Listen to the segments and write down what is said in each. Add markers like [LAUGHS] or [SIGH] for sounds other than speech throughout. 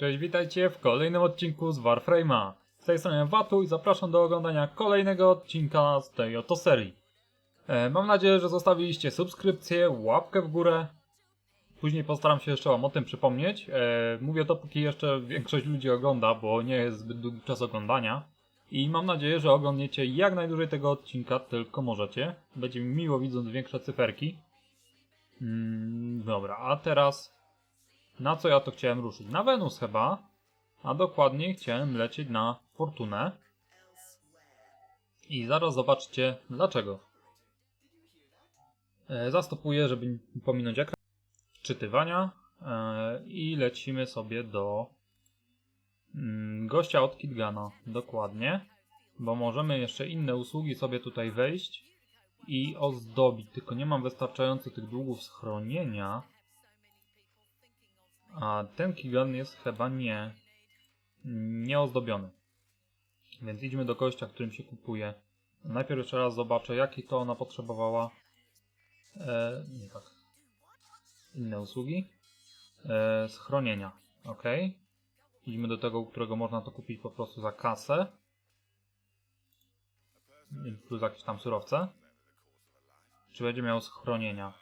Cześć, witajcie w kolejnym odcinku z Warframe'a. Z tej strony Watu i zapraszam do oglądania kolejnego odcinka z tej oto serii. E, mam nadzieję, że zostawiliście subskrypcję, łapkę w górę. Później postaram się jeszcze wam o tym przypomnieć. E, mówię to póki jeszcze większość ludzi ogląda, bo nie jest zbyt długi czas oglądania. I mam nadzieję, że oglądniecie jak najdłużej tego odcinka, tylko możecie. Będzie mi miło widząc większe cyferki. Mm, dobra, a teraz na co ja to chciałem ruszyć? Na Wenus chyba, a dokładniej chciałem lecieć na Fortunę. I zaraz zobaczcie dlaczego. E, zastopuję, żeby pominąć ekran wczytywania e, i lecimy sobie do mm, gościa od Kitgana, dokładnie, bo możemy jeszcze inne usługi sobie tutaj wejść i ozdobić, tylko nie mam wystarczająco tych długów schronienia, a ten Kigan jest chyba nie, nie ozdobiony. Więc idźmy do gościa, którym się kupuje. Najpierw jeszcze raz zobaczę, jakie to ona potrzebowała. E, nie tak. Inne usługi. E, schronienia. Ok. Idźmy do tego, u którego można to kupić po prostu za kasę. Plus jakieś tam surowce. Czy będzie miał schronienia?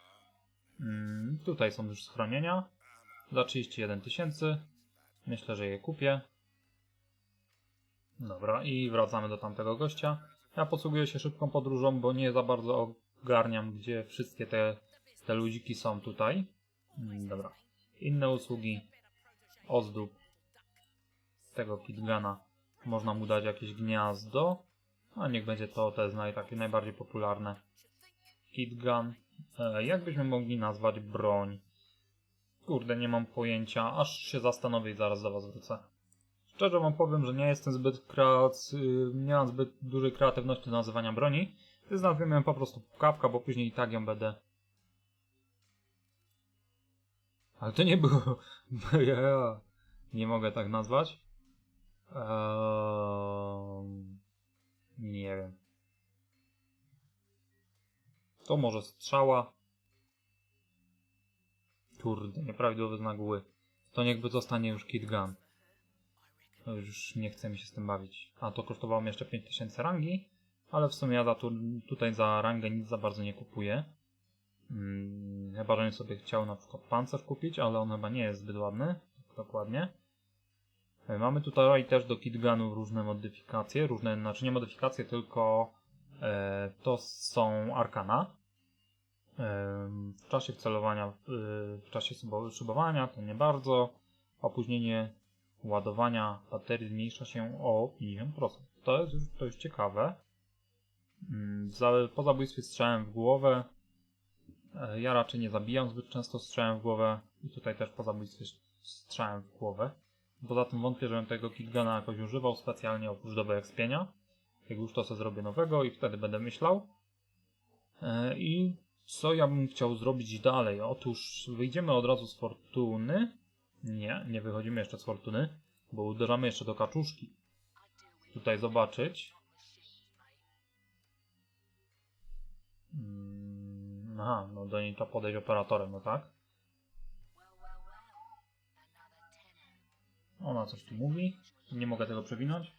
Mm, tutaj są już schronienia. Za 31 tysięcy. Myślę, że je kupię. Dobra, i wracamy do tamtego gościa. Ja posługuję się szybką podróżą, bo nie za bardzo ogarniam, gdzie wszystkie te, te ludziki są tutaj. Mm, Dobra. Inne usługi. Ozdób. Tego Kitgana. Można mu dać jakieś gniazdo. A niech będzie to, to jest naj, takie najbardziej popularne. Kitgun. E, jak byśmy mogli nazwać broń? Kurde, nie mam pojęcia, aż się zastanowię i zaraz do was wrócę. Szczerze wam powiem, że nie jestem zbyt kreac... y, nie mam zbyt dużej kreatywności do nazywania broni. Więc nazwijmy ją po prostu pukawka, bo później i tak ją będę... Ale to nie było... [LAUGHS] ja nie mogę tak nazwać. Eee... Nie wiem. To może strzała. Kurde, nieprawidłowy znak góry. To niechby zostanie już Kit Gun. To już nie chce mi się z tym bawić. A to kosztowało mnie jeszcze 5000 rangi, ale w sumie ja za tu, tutaj za rangę nic za bardzo nie kupuję. Hmm, chyba, że sobie chciał na przykład pancerz kupić, ale on chyba nie jest zbyt ładny. Dokładnie. E, Mamy tutaj też do Kit Gunów różne modyfikacje, różne, znaczy nie modyfikacje, tylko e, to są arkana. W czasie wcelowania, y, w czasie szybo- szybowania to nie bardzo. Opóźnienie ładowania baterii zmniejsza się o 50%. To jest już jest ciekawe. Mm, Po zabójstwie strzałem w głowę. E, Ja raczej nie zabijam zbyt często strzałem w głowę. I tutaj też po zabójstwie strzałem w głowę. Poza tym wątpię, żebym tego Kitgana jakoś używał specjalnie oprócz do wyekspienia. Jak już to sobie zrobię nowego i wtedy będę myślał. E, I co ja bym chciał zrobić dalej? Otóż wyjdziemy od razu z fortuny. Nie, nie wychodzimy jeszcze z fortuny, bo uderzamy jeszcze do kaczuszki. Tutaj zobaczyć. Mm, Aha, no do niej trzeba podejść operatorem, no tak? Ona coś tu mówi. Nie mogę tego przewinąć.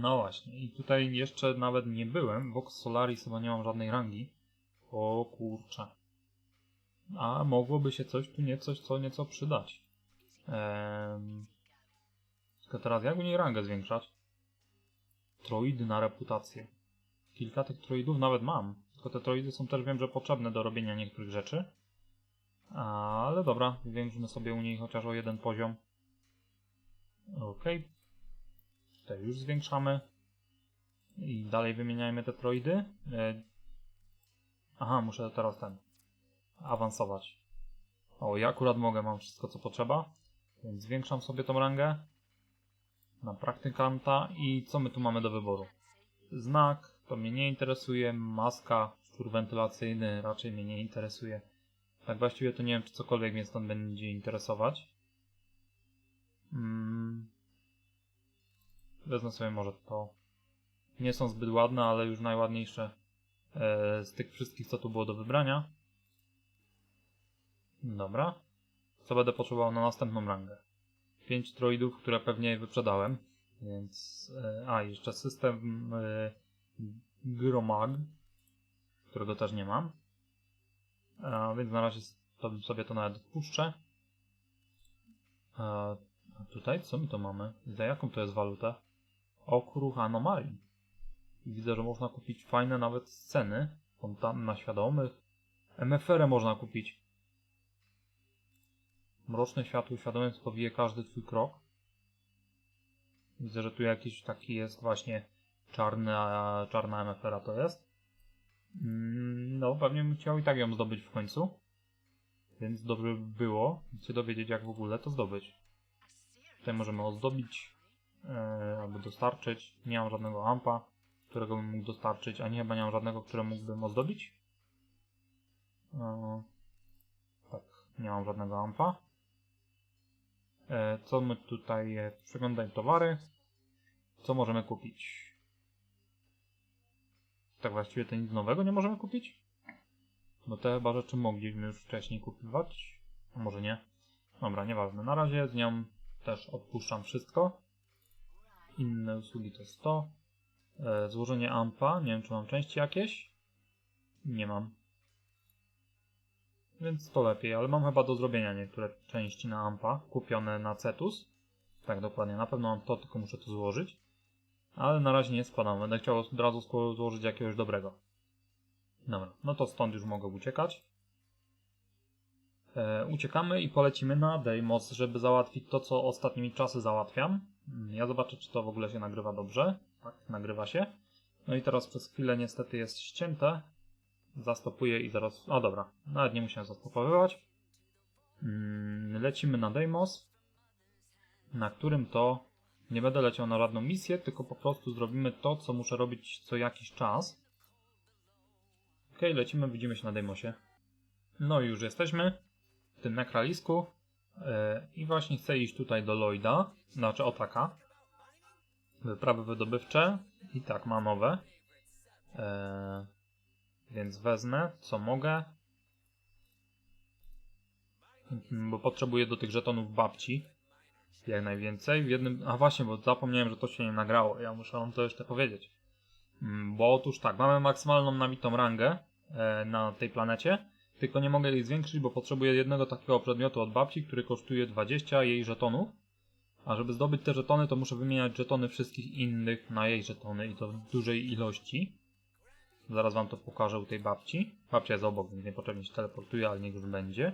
No właśnie, i tutaj jeszcze nawet nie byłem. Vox Solaris chyba nie mam żadnej rangi. O kurczę. A mogłoby się coś tu nieco, co nieco przydać. Ehm... Tylko teraz jak u niej rangę zwiększać? Troidy na reputację. Kilka tych troidów nawet mam. Tylko te troidy są też wiem, że potrzebne do robienia niektórych rzeczy. Ale dobra, zwiększmy sobie u niej chociaż o jeden poziom. Okej. Już zwiększamy. I dalej wymieniajmy te troidy. E, Aha, muszę teraz ten awansować. O, ja akurat mogę, mam wszystko co potrzeba. Więc zwiększam sobie tą rangę. na praktykanta i co my tu mamy do wyboru? Znak, to mnie nie interesuje, maska, szczur wentylacyjny raczej mnie nie interesuje. Tak właściwie to nie wiem, czy cokolwiek mnie stąd będzie interesować. Mm. Wezmę sobie może to. Nie są zbyt ładne, ale już najładniejsze e, z tych wszystkich, co tu było do wybrania. Dobra. Co będę potrzebował na następną rangę? 5 droidów, które pewnie wyprzedałem. Więc. E, a, jeszcze system e, Gromag, którego też nie mam. A, więc na razie to sobie to nawet odpuszczę. A tutaj co my to mamy? Za jaką to jest walutę? Okruch anomalii. I widzę, że można kupić fajne nawet sceny. Fontanny na świadomych. MFR można kupić. Mroczne światło świadomym spowije każdy twój krok. Widzę, że tu jakiś taki jest właśnie czarna, czarna MFR to jest. Mm, No, pewnie bym chciał i tak ją zdobyć w końcu. Więc dobrze by było się dowiedzieć, jak w ogóle to zdobyć. Tutaj możemy ozdobić e, albo dostarczyć. Nie mam żadnego ampa, którego bym mógł dostarczyć, ani chyba nie mam żadnego, które mógłbym ozdobić. E, tak, nie mam żadnego ampa. E, co my tutaj, przeglądaj towary. Co możemy kupić? Tak właściwie to nic nowego nie możemy kupić? Bo te chyba rzeczy mogliśmy już wcześniej kupować. A może nie? Dobra, nieważne. Na razie z nią też odpuszczam wszystko. Inne usługi to jest to. E, złożenie ampa. Nie wiem, czy mam części jakieś. Nie mam. Więc to lepiej, ale mam chyba do zrobienia niektóre części na ampa, kupione na Cetus. Tak dokładnie, na pewno mam to, tylko muszę to złożyć. Ale na razie nie składam, będę chciał od razu złożyć jakiegoś dobrego. Dobra, no to stąd już mogę uciekać. E, uciekamy i polecimy na Deimos, żeby załatwić to, co ostatnimi czasy załatwiam. Mm, Ja zobaczę, czy to w ogóle się nagrywa dobrze. Tak, nagrywa się. No i teraz przez chwilę niestety jest ścięte. Zastopuję i zaraz... A dobra, nawet nie musiałem zastopowywać. Mm, Lecimy na Deimos, na którym to nie będę leciał na żadną misję, tylko po prostu zrobimy to, co muszę robić co jakiś czas. Ok, lecimy, widzimy się na Deimosie. No i już jesteśmy w tym nekralisku. Yy, I właśnie chcę iść tutaj do Lloyda, znaczy Otaka. Wyprawy wydobywcze. I tak, ma nowe. Yy, więc wezmę, co mogę. Bo potrzebuję do tych żetonów babci. Jak najwięcej. W jednym. A właśnie, bo zapomniałem, że to się nie nagrało. Ja muszę wam to jeszcze powiedzieć. Mm, Bo otóż tak, mamy maksymalną nabitą rangę e, na tej planecie. Tylko nie mogę jej zwiększyć, bo potrzebuję jednego takiego przedmiotu od babci, który kosztuje 20 jej żetonów. A żeby zdobyć te żetony, to muszę wymieniać żetony wszystkich innych na jej żetony i to w dużej ilości. Zaraz wam to pokażę u tej babci. Babcia jest obok, więc niepotrzebnie się teleportuje, ale niech już będzie.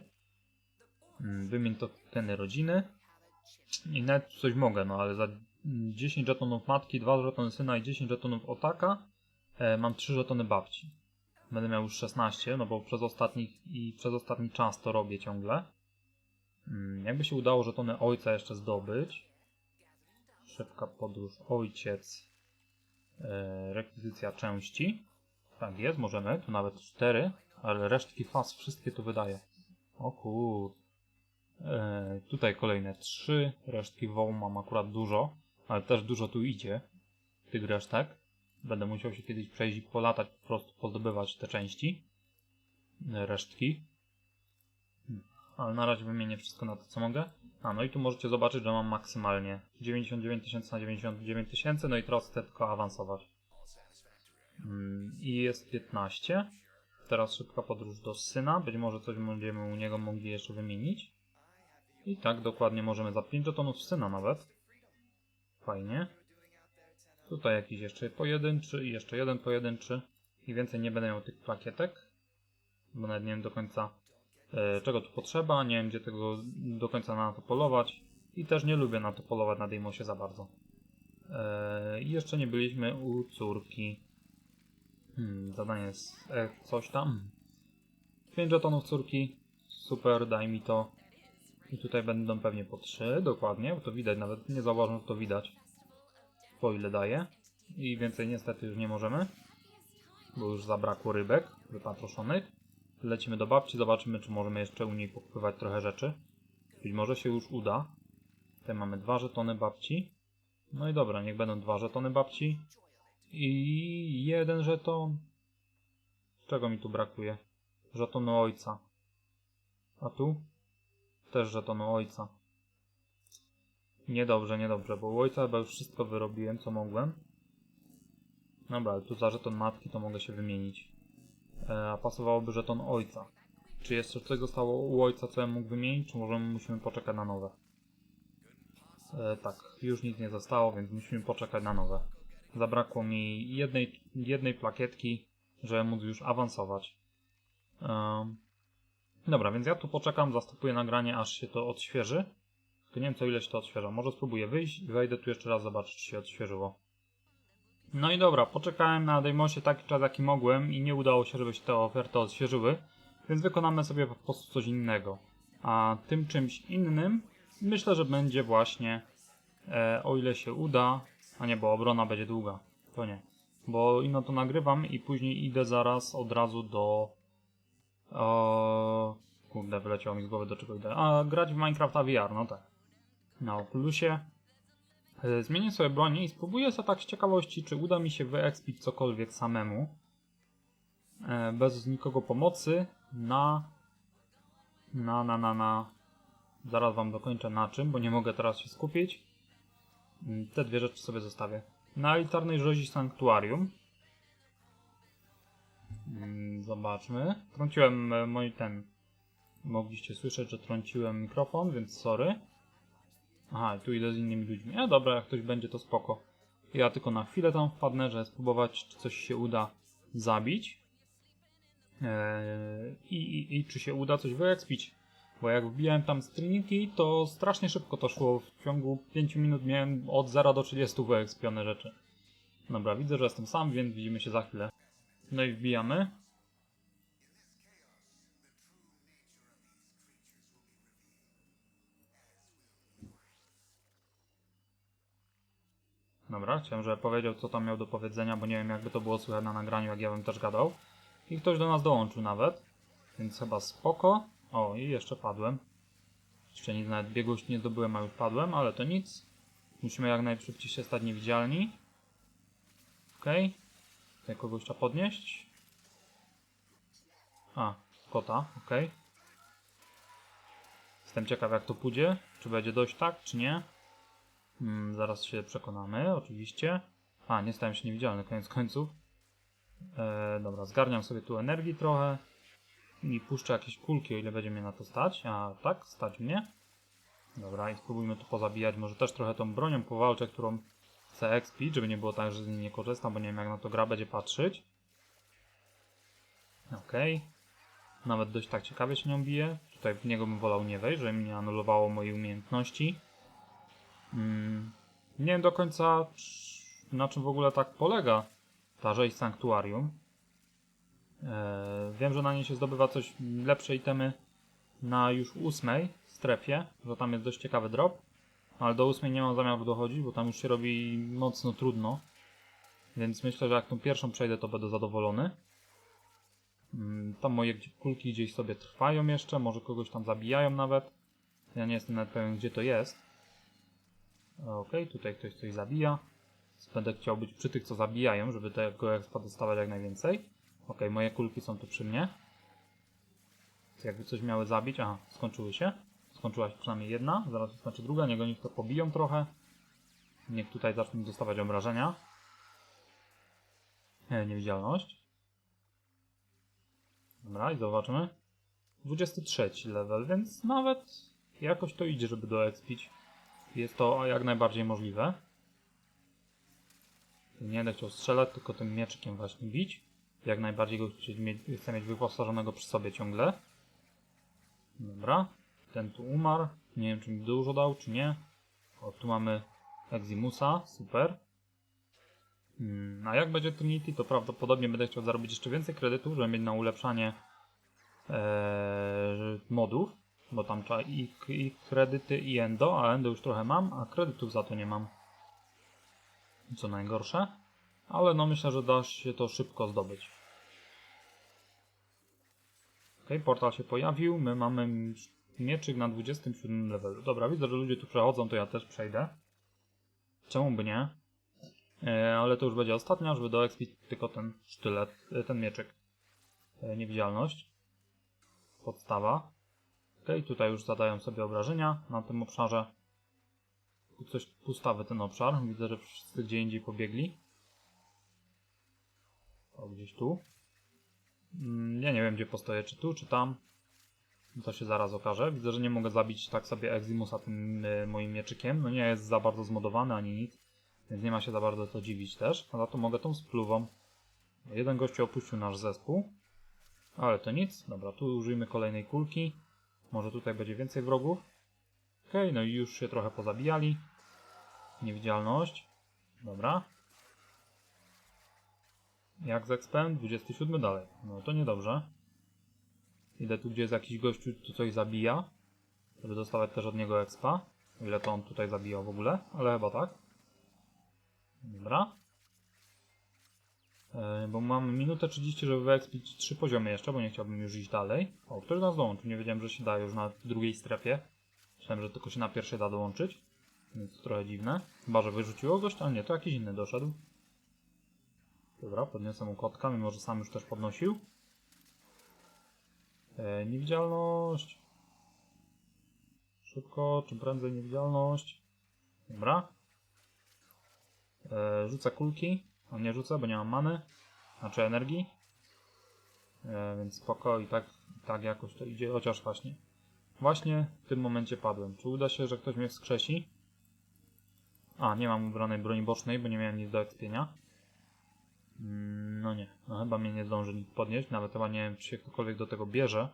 Mm, Wymień to tokeny rodziny. I nawet coś mogę, no ale za 10 żetonów matki, 2 żetony syna i 10 żetonów otaka e, mam 3 żetony babci. Będę miał już 16, no bo przez ostatni, i przez ostatni czas to robię ciągle. Mm, jakby się udało żetony ojca jeszcze zdobyć. Szybka podróż ojciec. E, rekwizycja części. Tak jest, możemy. Tu nawet 4, ale resztki faz wszystkie tu wydaje. O kur... E, tutaj kolejne 3. Resztki WoW mam akurat dużo, ale też dużo tu idzie. Tych resztek. Będę musiał się kiedyś przejść i polatać, po prostu pozdobywać te części. E, Resztki. Hmm. Ale na razie wymienię wszystko na to, co mogę. A, no i tu możecie zobaczyć, że mam maksymalnie 99 tysięcy na 99 tysięcy, no i teraz chcę tylko awansować. Mm, I jest 15. Teraz szybka podróż do syna. Być może coś będziemy u niego mogli jeszcze wymienić. I tak dokładnie możemy za 5 tonów syna nawet. Fajnie. Tutaj jakiś jeszcze pojedynczy i jeszcze jeden pojedynczy. I więcej nie będę miał tych plakietek. Bo nawet nie wiem do końca e, czego tu potrzeba. Nie wiem gdzie tego do końca na to polować. I też nie lubię na to polować na Deimosie za bardzo. E, jeszcze nie byliśmy u córki. Hmm, zadanie jest e, coś tam. 5 żetonów córki. Super, daj mi to. I tutaj będą pewnie po 3, dokładnie, bo to widać, nawet nie zauważyłem, że to widać. Po ile daje. I więcej niestety już nie możemy, bo już zabrakło rybek wypatroszonych. Lecimy do babci, zobaczymy czy możemy jeszcze u niej pokupywać trochę rzeczy. Być może się już uda. Tutaj mamy dwa żetony babci. No i dobra, niech będą dwa żetony babci. I jeden żeton. Czego mi tu brakuje? Żetonu ojca. A tu? Też żetonu ojca. Niedobrze, niedobrze, bo u ojca chyba już wszystko wyrobiłem, co mogłem. Dobra, ale tu za żeton matki to mogę się wymienić. E, a pasowałoby żeton ojca. Czy jeszcze coś zostało u ojca, co ja mógł wymienić, czy może musimy poczekać na nowe? E, tak, już nic nie zostało, więc musimy poczekać na nowe. Zabrakło mi jednej, jednej plakietki, żeby móc już awansować. Em, dobra, więc ja tu poczekam, zastopuję nagranie, aż się to odświeży. Tylko nie wiem, co ile się to odświeża. Może spróbuję wyjść i wejdę tu jeszcze raz zobaczyć, czy się odświeżyło. No i dobra, poczekałem na Deimosie taki czas, jaki mogłem i nie udało się, żeby się te oferty odświeżyły, więc wykonamy sobie po prostu coś innego. A tym czymś innym myślę, że będzie właśnie, e, o ile się uda, a nie, bo obrona będzie długa, to nie. Bo ino to nagrywam i później idę zaraz od razu do... O, kurde, wyleciało mi z głowy do czego idę. A, grać w Minecrafta VR, no tak. Na Oculusie. E, Zmienię sobie bronię i spróbuję sobie tak z ciekawości, czy uda mi się wyekspić cokolwiek samemu. E, Bez nikogo pomocy na... Na, na, na, na... Zaraz wam dokończę na czym, bo nie mogę teraz się skupić. Mm, Te dwie rzeczy sobie zostawię. Na elitarnej rzezi sanktuarium. Mm, Zobaczmy. Trąciłem e, mój ten... Mogliście słyszeć, że trąciłem mikrofon, więc sorry. Aha, tu idę z innymi ludźmi. E, dobra, jak ktoś będzie, to spoko. Ja tylko na chwilę tam wpadnę, żeby spróbować, czy coś się uda zabić. Eee, i, i, I czy się uda coś wyekspić. Bo jak wbijałem tam z Trinity, to strasznie szybko to szło. W ciągu 5 minut miałem od 0 do 30 wyekspione rzeczy. Dobra, widzę, że jestem sam, więc widzimy się za chwilę. No i wbijamy. Dobra, chciałem, żeby powiedział, co tam miał do powiedzenia, bo nie wiem, jakby to było słychać na nagraniu, jak ja bym też gadał. I ktoś do nas dołączył nawet, więc chyba spoko. O, i jeszcze padłem. Jeszcze nic, nawet biegłości nie zdobyłem, a już padłem, ale to nic. Musimy jak najszybciej się stać niewidzialni. Okej. Tutaj kogoś trzeba podnieść. A, kota, okej. Jestem ciekaw, jak to pójdzie. Czy będzie dość tak, czy nie. Hmm, zaraz się przekonamy, oczywiście. A, nie stałem się niewidzialny, koniec końców. E, dobra, zgarniam sobie tu energii trochę. I puszczę jakieś kulki, o ile będzie mnie na to stać. A tak, stać mnie. Dobra, i spróbujmy to pozabijać. Może też trochę tą bronią powalczę, którą chcę expić, żeby nie było tak, że z niej nie korzystam, bo nie wiem jak na to gra będzie patrzeć. Okej. Nawet dość tak ciekawie się nią bije. Tutaj w niego bym wolał nie wejść, żeby mi nie anulowało mojej umiejętności. Mm, nie wiem do końca na czym w ogóle tak polega ta rzeź sanktuarium. E, wiem, że na niej się zdobywa coś lepsze itemy na już ósmej strefie, że tam jest dość ciekawy drop. Ale do ósmej nie mam zamiaru dochodzić, bo tam już się robi mocno trudno. Więc myślę, że jak tą pierwszą przejdę, to będę zadowolony. Mm, Tam moje kulki gdzieś sobie trwają jeszcze, może kogoś tam zabijają nawet. Ja nie jestem nawet pewien, gdzie to jest. Okej, tutaj ktoś coś zabija. Będę chciał być przy tych, co zabijają, żeby tego expa dostawać jak najwięcej. Okej, moje kulki są tu przy mnie. Jakby coś miały zabić. Aha, skończyły się. Skończyła się przynajmniej jedna, zaraz się skończy druga. Niech oni to pobiją trochę. Niech tutaj zaczną dostawać obrażenia. E, niewidzialność. Dobra, i zobaczymy. 23 level, więc nawet jakoś to idzie, żeby doexpić. Jest to jak najbardziej możliwe. Nie będę chciał strzelać, tylko tym mieczykiem właśnie bić. Jak najbardziej go chcę mieć, wyposażonego przy sobie ciągle. Dobra. Ten tu umarł. Nie wiem, czy mi dużo dał, czy nie. O, tu mamy Eximusa. Super. Hmm, a jak będzie Trinity, to prawdopodobnie będę chciał zarobić jeszcze więcej kredytów, żeby mieć na ulepszanie eee, modów. Bo tam trzeba i, i kredyty, i endo, a endo już trochę mam, a kredytów za to nie mam. co najgorsze. Ale no myślę, że da się to szybko zdobyć. Ok, portal się pojawił. My mamy mieczyk na 27 levelu. Dobra, widzę, że ludzie tu przechodzą, to ja też przejdę. Czemu by nie? E, ale to już będzie ostatnia, żeby do expi tylko ten sztylet, e, ten mieczyk. E, niewidzialność. Podstawa. Ok, tutaj już zadają sobie obrażenia na tym obszarze. Coś pustawy ten obszar. Widzę, że wszyscy gdzie indziej pobiegli. O, gdzieś tu. Mm, Ja nie wiem, gdzie postoję, czy tu, czy tam. To się zaraz okaże. Widzę, że nie mogę zabić tak sobie Eximusa tym y, moim mieczykiem. No nie jest za bardzo zmodowany ani nic. Więc nie ma się za bardzo co dziwić też. A za to mogę tą spluwą. Jeden gościu opuścił nasz zespół. Ale to nic. Dobra, tu użyjmy kolejnej kulki. Może tutaj będzie więcej wrogów. Okej, no i już się trochę pozabijali. Niewidzialność. Dobra. Jak z expem? 27 dalej. No to niedobrze. Idę tu, gdzie jest jakiś gościu, tu coś zabija. Żeby dostawać też od niego expa. O ile to on tutaj zabijał w ogóle, ale chyba tak. Dobra. E, bo mam minutę 30, żeby wyekspić trzy poziomy jeszcze, bo nie chciałbym już iść dalej. O, ktoś nas dołączył. Nie wiedziałem, że się da już na drugiej strefie. Myślałem, że tylko się na pierwszej da dołączyć. Więc to trochę dziwne. Chyba, że wyrzuciło gość, ale nie, to jakiś inny doszedł. Dobra, podniosę mu kotka, mimo że sam już też podnosił. E, niewidzialność. Szybko, czym prędzej niewidzialność. Dobra. E, rzucę kulki. A nie rzucę, bo nie mam many. Znaczy energii. E, więc spoko i tak, tak jakoś to idzie, chociaż właśnie. Właśnie w tym momencie padłem. Czy uda się, że ktoś mnie wskrzesi? A, nie mam ubranej broni bocznej, bo nie miałem nic do ekspienia. Mm, No nie, no chyba mnie nie zdąży nikt podnieść, nawet chyba nie wiem, czy się ktokolwiek do tego bierze,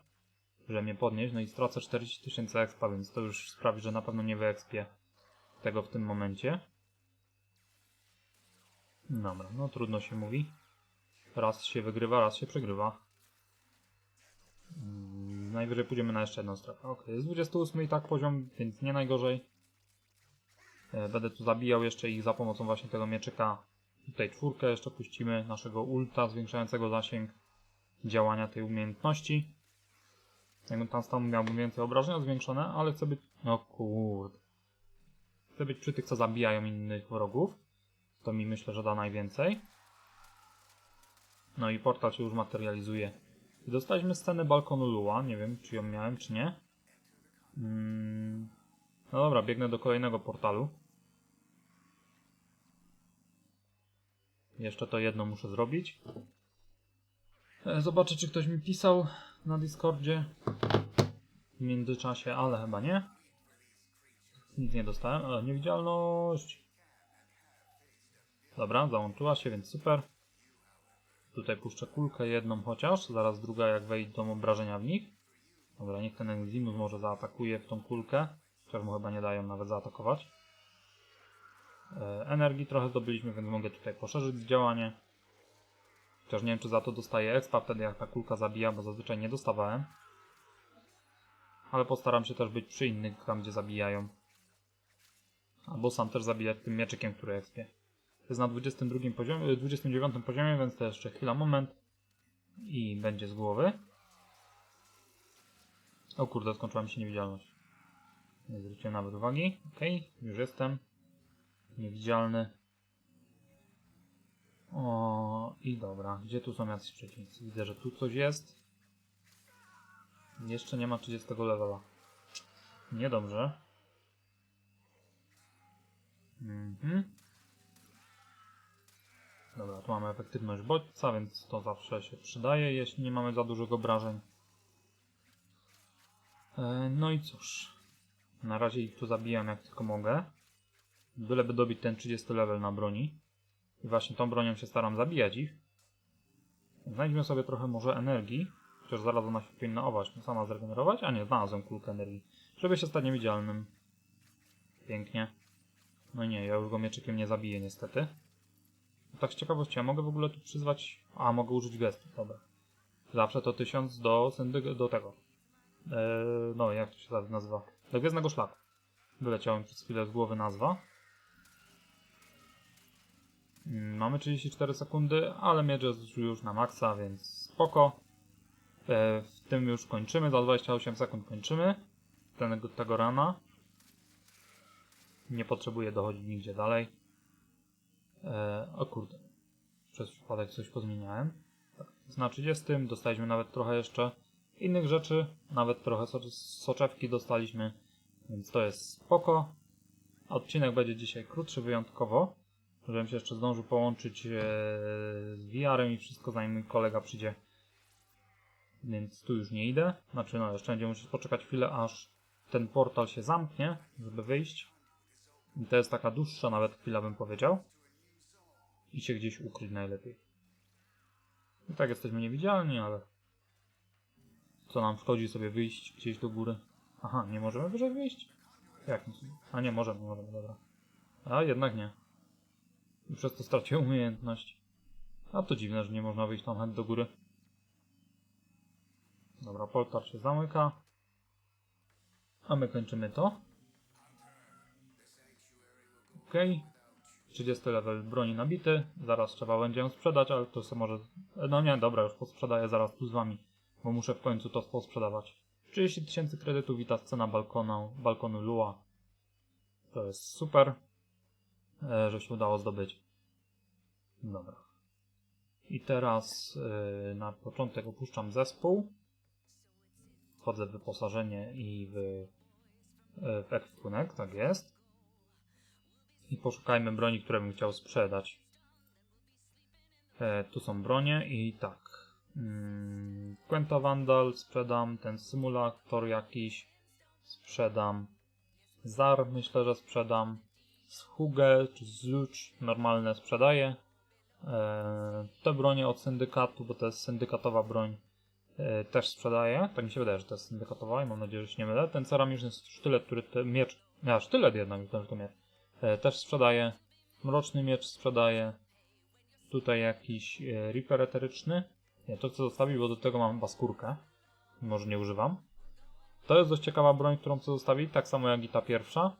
że mnie podnieść, no i stracę 40 tysięcy expa, więc to już sprawi, że na pewno nie wyekspię tego w tym momencie. Dobra, no trudno się mówi. Raz się wygrywa, raz się przegrywa. Mm, Najwyżej pójdziemy na jeszcze jedną strefę. Ok, jest 28 i tak poziom, więc nie najgorzej. E, Będę tu zabijał jeszcze ich za pomocą właśnie tego mieczyka. Tutaj czwórkę jeszcze puścimy, naszego ulta zwiększającego zasięg działania tej umiejętności. Jakbym tam stał, miałbym więcej obrażenia zwiększone, ale chcę być... No kurde. Chcę być przy tych, co zabijają innych wrogów. To mi myślę, że da najwięcej. No i portal się już materializuje. I dostaliśmy scenę balkonu Lua. Nie wiem, czy ją miałem, czy nie. Mm. No dobra, biegnę do kolejnego portalu. Jeszcze to jedno muszę zrobić. E, Zobaczę, czy ktoś mi pisał na Discordzie w międzyczasie, ale chyba nie. Nic nie dostałem, ale niewidzialność. Dobra, załączyła się, więc super. Tutaj puszczę kulkę jedną chociaż, zaraz druga jak wejdą obrażenia w nich. Dobra, niech ten Enzimus może zaatakuje w tą kulkę. Chociaż mu chyba nie dają nawet zaatakować. E, Energii trochę zdobyliśmy, więc mogę tutaj poszerzyć działanie. Chociaż nie wiem, czy za to dostaję expa wtedy, jak ta kulka zabija, bo zazwyczaj nie dostawałem. Ale postaram się też być przy innych, tam gdzie zabijają. Albo sam też zabijać tym mieczykiem, który expie. Jest na 22 poziomie, 29 poziomie, więc to jeszcze chwila, moment. I będzie z głowy. O kurde, skończyła mi się niewidzialność. Nie zwróciłem nawet uwagi. Ok, już jestem. Niewidzialny. O, i dobra. Gdzie tu są jacyś przeciwnicy? Widzę, że tu coś jest. Jeszcze nie ma 30 levela. Niedobrze. Mhm. Dobra, tu mamy efektywność bodźca, więc to zawsze się przydaje, jeśli nie mamy za dużych obrażeń. E, no i cóż. Na razie ich tu zabijam jak tylko mogę. Byleby dobić ten 30 level na broni. I właśnie tą bronią się staram zabijać ich. Znajdźmy sobie trochę może energii. Chociaż zaraz ona się powinna o właśnie sama zregenerować. A nie, znalazłem kulkę energii. Żeby się stać niewidzialnym. Pięknie. No nie, ja już go mieczykiem nie zabiję niestety. Tak z ciekawości, a mogę w ogóle tu przyzwać... A, mogę użyć gestu, dobra. Zawsze to 1000 do, do tego. Eee, no, jak to się nazywa? Do Gwiezdnego Szlaku. Wyleciała mi przez chwilę z głowy nazwa. Mm, Mamy 34 sekundy, ale miecz jest już na maksa, więc spoko. E, W tym już kończymy, za 28 sekund kończymy ten, tego rana. Nie potrzebuję dochodzić nigdzie dalej. O kurde, przez przypadek coś pozmieniałem. Tak, na 30, dostaliśmy nawet trochę jeszcze innych rzeczy, nawet trochę so soczewki dostaliśmy, więc to jest spoko. Odcinek będzie dzisiaj krótszy wyjątkowo, żebym się jeszcze zdążył połączyć e, z VR-em i wszystko zanim mój kolega przyjdzie. Więc tu już nie idę. Znaczy no jeszcze będziemy musieć poczekać chwilę aż ten portal się zamknie, żeby wyjść. I to jest taka dłuższa nawet chwila bym powiedział. I się gdzieś ukryć najlepiej. I tak jesteśmy niewidzialni, ale co nam szkodzi sobie wyjść gdzieś do góry? Aha, nie możemy wyżej wyjść? Jak? A nie, możemy, możemy, dobra. A jednak nie. I przez to straciłem umiejętność. A to dziwne, że nie można wyjść tam chęt do góry. Dobra, portal się zamyka. A my kończymy to. Okej. 30 level broni nabity. Zaraz trzeba będzie ją sprzedać, ale to sobie może... No nie, dobra, już posprzedaję zaraz tu z wami. Bo muszę w końcu to posprzedawać. 30 tysięcy kredytów i ta scena balkonu, balkonu Lua. To jest super, e, że się udało zdobyć. Dobra. I teraz e, na początek opuszczam zespół. Wchodzę w wyposażenie i w, e, w ekwipunek, tak jest. I poszukajmy broni, które bym chciał sprzedać. E, tu są bronie i tak. Mm, Quenta Vandal sprzedam, ten symulator jakiś sprzedam. Zar myślę, że sprzedam. Schugel czy Zlucz normalne sprzedaję. E, te bronie od syndykatu, bo to jest syndykatowa broń, e, też sprzedaję. Tak mi się wydaje, że to jest syndykatowa i mam nadzieję, że się nie mylę. Ten ceramiczny sztylet, który te miecz, a sztylet jednak, myślałem, że to miecz, też sprzedaję. Mroczny miecz sprzedaję. Tutaj jakiś e, Reaper eteryczny. Nie, to chcę zostawić, bo do tego mam chyba skórkę. Może nie używam. To jest dość ciekawa broń, którą chcę zostawić, tak samo jak i ta pierwsza.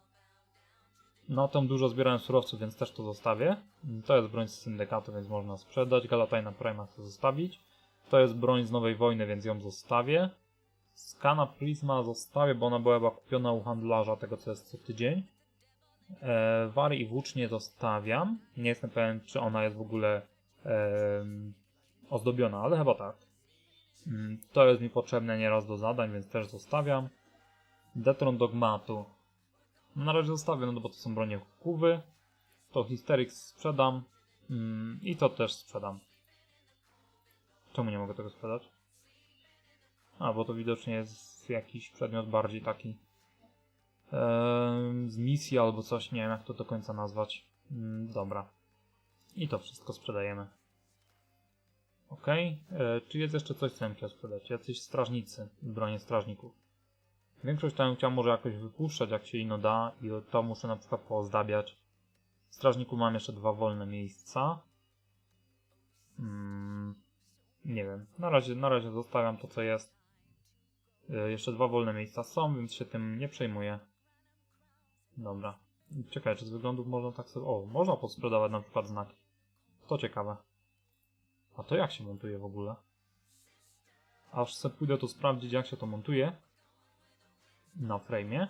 Na tą dużo zbierałem surowców, więc też to zostawię. To jest broń z syndykatu, więc można sprzedać. Galatajna Prima chcę zostawić. To jest broń z Nowej Wojny, więc ją zostawię. Skana Prisma zostawię, bo ona była kupiona u handlarza, tego co jest co tydzień. E, Wary i Włócznie zostawiam. Nie jestem pewien, czy ona jest w ogóle em, ozdobiona, ale chyba tak. Mm, To jest mi potrzebne nieraz do zadań, więc też zostawiam. Detron Dogmatu. Na razie zostawię, no bo to są bronie kuwy. To Hysterix sprzedam. Mm, I to też sprzedam. Czemu nie mogę tego sprzedać? A, bo to widocznie jest jakiś przedmiot bardziej taki z misji albo coś, nie wiem jak to do końca nazwać. Mm, dobra. I to wszystko sprzedajemy. Ok. E, czy jest jeszcze coś, co bym chciał sprzedać? Jacyś strażnicy, bronie strażników. Większość tam chciał może jakoś wypuszczać, jak się ino da i to muszę na przykład poozdabiać. W strażniku mam jeszcze dwa wolne miejsca. Mm, nie wiem. Na razie, na razie zostawiam to, co jest. E, jeszcze dwa wolne miejsca są, więc się tym nie przejmuję. Dobra. Czekaj, czy z wyglądów można tak sobie... O, można posprzedawać na przykład znaki. To ciekawe. A to jak się montuje w ogóle? Aż se pójdę to sprawdzić, jak się to montuje. Na frame'ie.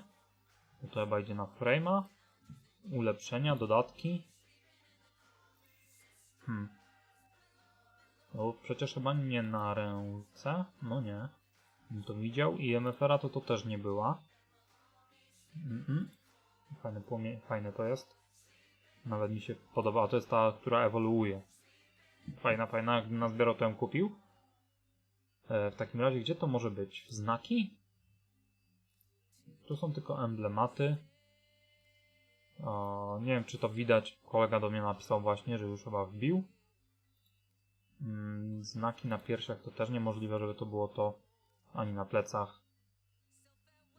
To chyba idzie na frame'a. Ulepszenia, dodatki. Hmm. No przecież chyba nie na ręce. No nie. To widział. I MFR-a to to też nie była. Mm -mm. Fajne, płomie... Fajne to jest. Nawet mi się podoba. A to jest ta, która ewoluuje. Fajna, fajna. Gdybym nazbierał, to ją kupił. E, w takim razie, gdzie to może być? Znaki? Tu są tylko emblematy. Nie wiem, czy to widać. Kolega do mnie napisał właśnie, że już chyba wbił. Mm, znaki na piersiach to też niemożliwe, żeby to było to. Ani na plecach.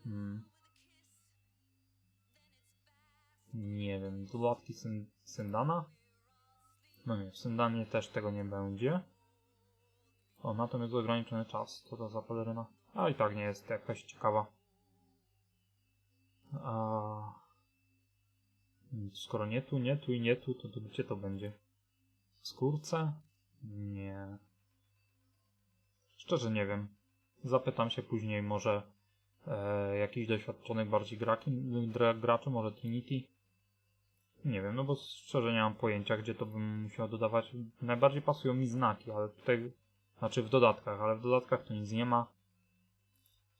Mm. Nie wiem, dodatki syn Syndana? No nie, w Syndanie też tego nie będzie. O, natomiast ograniczony czas. Co to za peleryna? A i tak nie jest jakaś ciekawa. A... Skoro nie tu, nie tu i nie tu, to, to gdzie to będzie? Skórce? Nie. Szczerze nie wiem. Zapytam się później może e, jakichś doświadczonych bardziej graki, gra- graczy, może Trinity. Nie wiem, no bo szczerze nie mam pojęcia, gdzie to bym musiał dodawać. Najbardziej pasują mi znaki, ale tutaj, znaczy w dodatkach, ale w dodatkach to nic nie ma.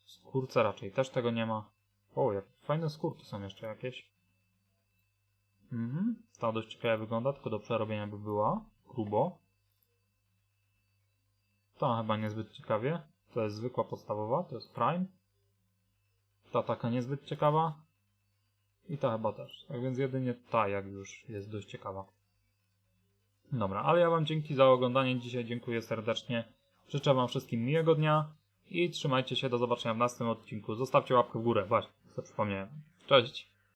W skórce raczej też tego nie ma. O, jak fajne skórki są jeszcze jakieś. Mhm, ta dość ciekawie wygląda, tylko do przerobienia by była. Grubo. Ta chyba niezbyt ciekawie. To jest zwykła podstawowa, to jest Prime. Ta taka niezbyt ciekawa. I ta chyba też. Tak więc jedynie ta jak już jest dość ciekawa. Dobra, ale ja wam dzięki za oglądanie dzisiaj, dziękuję serdecznie. Życzę wam wszystkim miłego dnia i trzymajcie się, do zobaczenia w następnym odcinku. Zostawcie łapkę w górę, właśnie, co przypomniałem. Cześć!